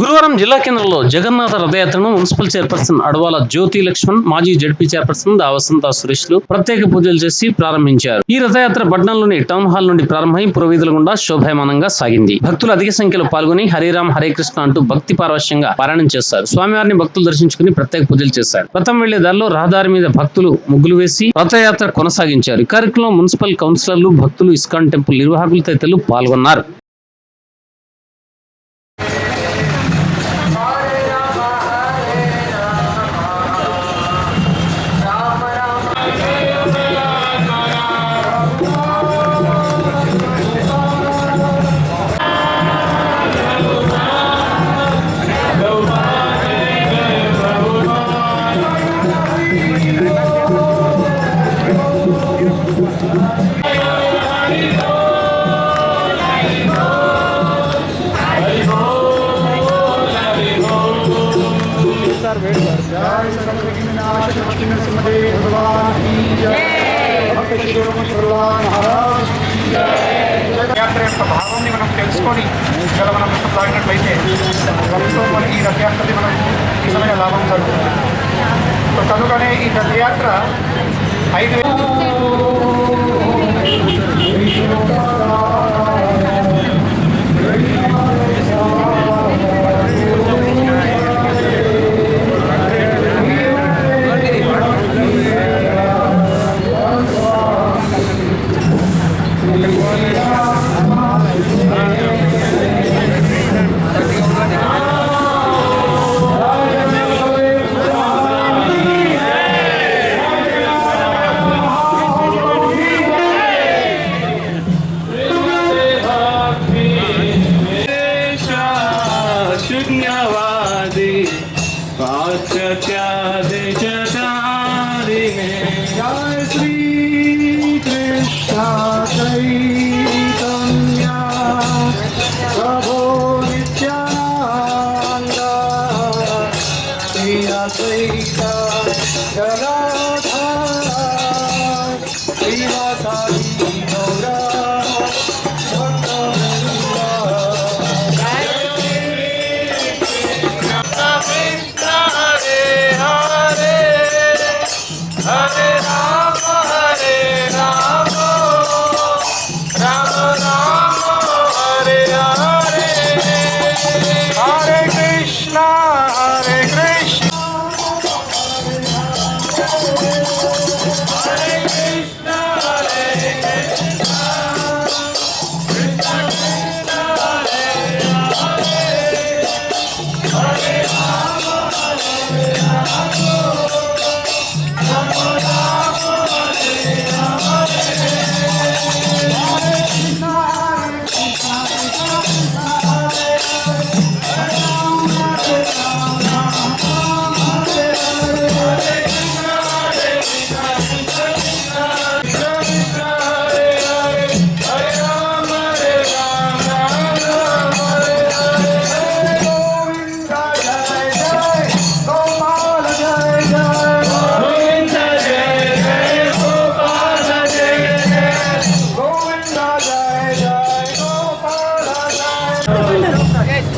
గురువారం జిల్లా కేంద్రంలో జగన్నాథ రథయాత్రను మున్సిపల్ చైర్పర్సన్ అడవాల జ్యోతి లక్ష్మణ్ మాజీ జడ్పీ చైర్పర్సన్ దావసంత సురేష్లు ప్రత్యేక పూజలు చేసి ప్రారంభించారు. ఈ రథయాత్ర పట్టణంలోని టౌన్ హాల్ నుండి ప్రారంభమై పురవీధుల గుండా శోభాయమానంగా సాగింది. భక్తులు అధిక సంఖ్యలో పాల్గొని హరిరామ్ హరే కృష్ణ అంటూ భక్తి పారవశ్యంగా పారాయణం చేస్తారు స్వామివారిని భక్తులు దర్శించుకుని ప్రత్యేక పూజలు చేశారు. రథం వెళ్ళే దారిలో రహదారి మీద భక్తులు ముగ్గులు వేసి రథయాత్ర కొనసాగించారు. ఈ కార్యక్రమంలో మున్సిపల్ కౌన్సిలర్లు భక్తులు ఇస్కాన్ టెంపుల్ నిర్వాహకులు తదితరులు పాల్గొన్నారు. రథయాత్ర యొక్క భావాన్ని మనం తెలుసుకొని ఇక్కడ మనం సాగినట్లయితే ఎంతో మన ఈ రథయాత్రది మనం నిజమైన లాభం జరుగుతుంది కనుకనే ఈ రథయాత్ర ఐదు should know.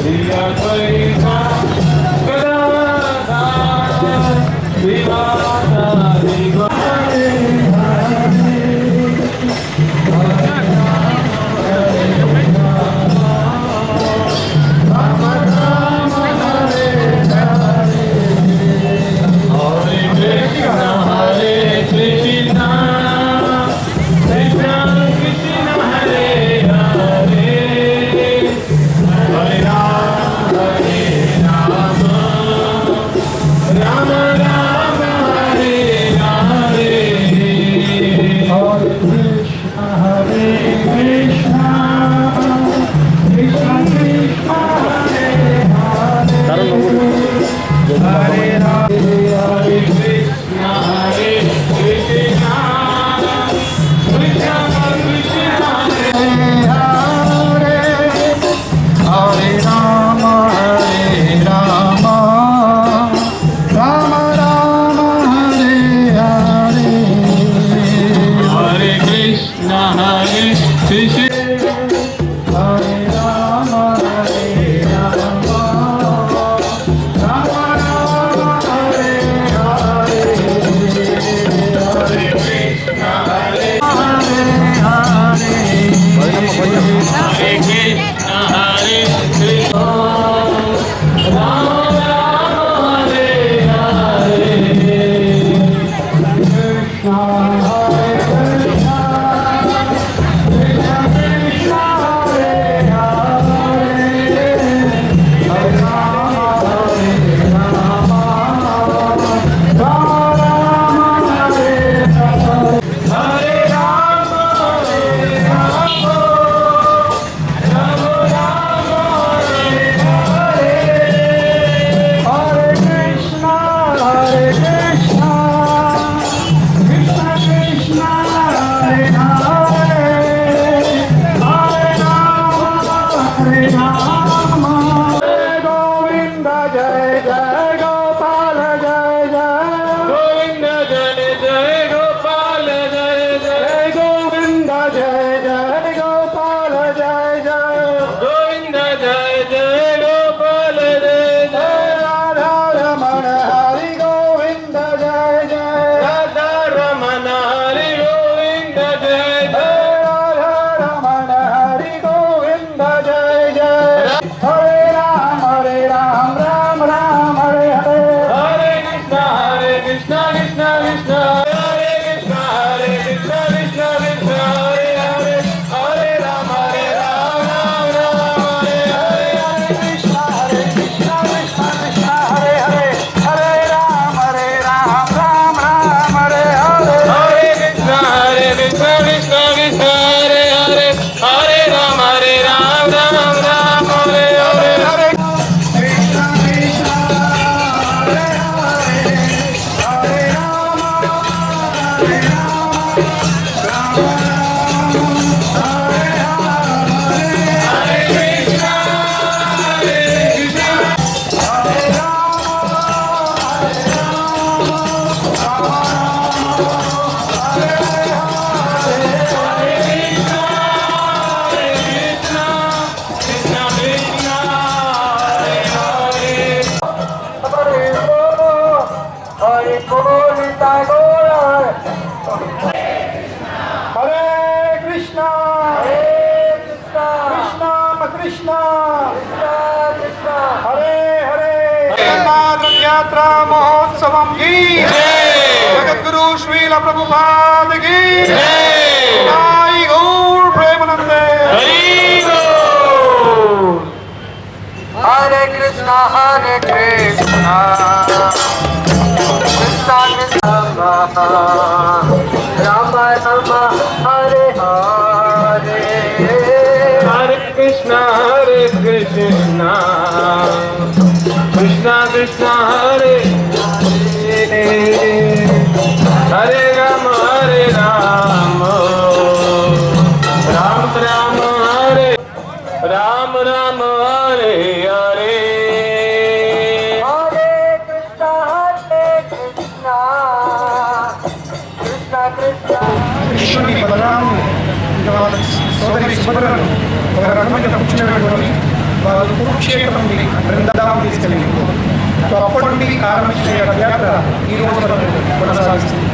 See our place. Krishna जय जय జగద్గురు శ్రీల ప్రభుపాద की। జై గౌర్ ప్రేమనందే హరే కృష్ణ హరే కృష్ణ కృష్ణ కృష్ణ రామ రామ హరే హరే హరే కృష్ణ హరే కృష్ణ కృష్ణ కృష్ణ హరే హరే ఒక రకమైన కూర్చున్నటువంటి వాళ్ళు కురుక్షేత్రం బృందావం బృందావనం తీసుకెళ్ళి సో అప్పటి నుండి ఆరంభించిన యాత్ర ఈ రోజు వరకు కొనసాగిస్తుంది.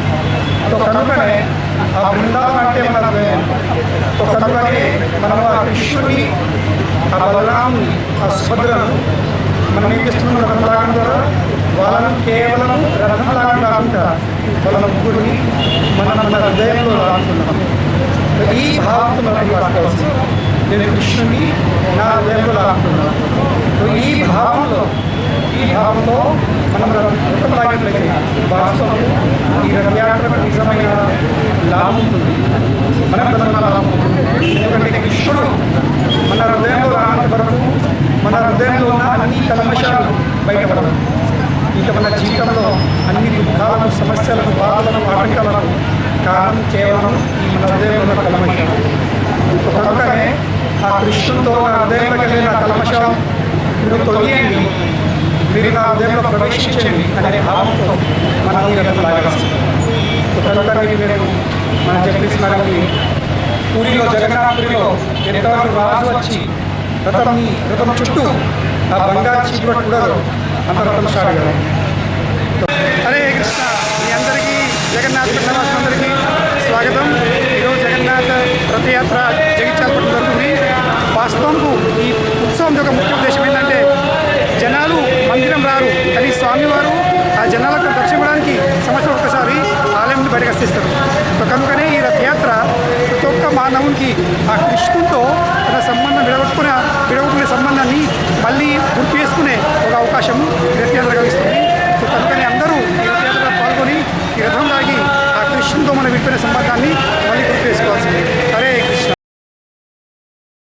సో కనుకనే ఆ బృందావం అంటే మనకు సో కనుకనే మనం ఆ కృష్ణుని ఆ బలరాముని ఆ సుభద్రను మనం ఏం చేస్తున్నాం? రథం లాగడం ద్వారా వాళ్ళను కేవలం రథం లాగడం కాకుండా వాళ్ళ ముగ్గురిని మనం మన హృదయంలో లాగుతున్నాం. ఈ భావంతో మనం లాక్కోవచ్చు నేను కృష్ణుని నా హృదయంలో లాగుతున్నాను ఈ భావంలో ఈ భావంలో మనం రథం లాగినట్లయితే వాస్తవం ఈ రథయాత్రకు నిజమైన లాభం ఉంటుంది. మన ప్రధాన లాభం ఉంటుంది. ఎందుకంటే కృష్ణుడు మన హృదయంలో రానంత వరకు మన హృదయంలో ఉన్న అన్ని కల్మషాలు బయటపడవు. ఇక మన జీవితంలో అన్ని దుఃఖాలను సమస్యలను బాధలను ఆటంకాలను కారణం కేవలం ఈ మన హృదయంలో ఉన్న కల్మషాలు. కనుకనే ఆ కృష్ణుతో నా హృదయంలో కలిగిన కల్మషం మీరు తొలగియండి మీరు నా హృదయంలో ప్రవేశించండి అనే భావంతో మన ఈ రథం లాగాల్సింది కనుకనే మీరు మనం పూరిలో జగన్నాథపురిలో ఎంతవరకు రాజు వచ్చి రథంని రథం చుట్టూ ఆ బంగారు చీకటి కూడా అంత రథం స్టార్ట్ కదా. హరే కృష్ణ. మీ అందరికీ జగన్నాథ్ అందరికీ స్వాగతం. ఈరోజు జగన్నాథ రథయాత్ర జగిత్యాల ఉత్సవంకు ఈ ఉత్సవం యొక్క ముఖ్య ఉద్దేశం ఏంటంటే జనాలు మందిరం రారు. కానీ స్వామివారు ఆ జనాలకు దక్షిణడానికి సంవత్సరం ఒక్కసారి ఆలయం బయటకు వస్తేస్తారు కనుకనే ఈ రథయాత్ర ప్రతి ఒక్క మానవునికి ఆ కృష్ణుతో తన సంబంధం విడగొట్టుకునే విడగొట్టుకునే సంబంధాన్ని మళ్ళీ గుర్తు చేసుకునే ఒక అవకాశం రథయాత్ర కలిగిస్తుంది. కనుకనే అందరూ ఈ రథయాత్రలో పాల్గొని ఈ రథం ఆ కృష్ణుతో మనం విడిపోయిన సంబంధాన్ని మళ్ళీ గుర్తు చేసుకోవాల్సింది.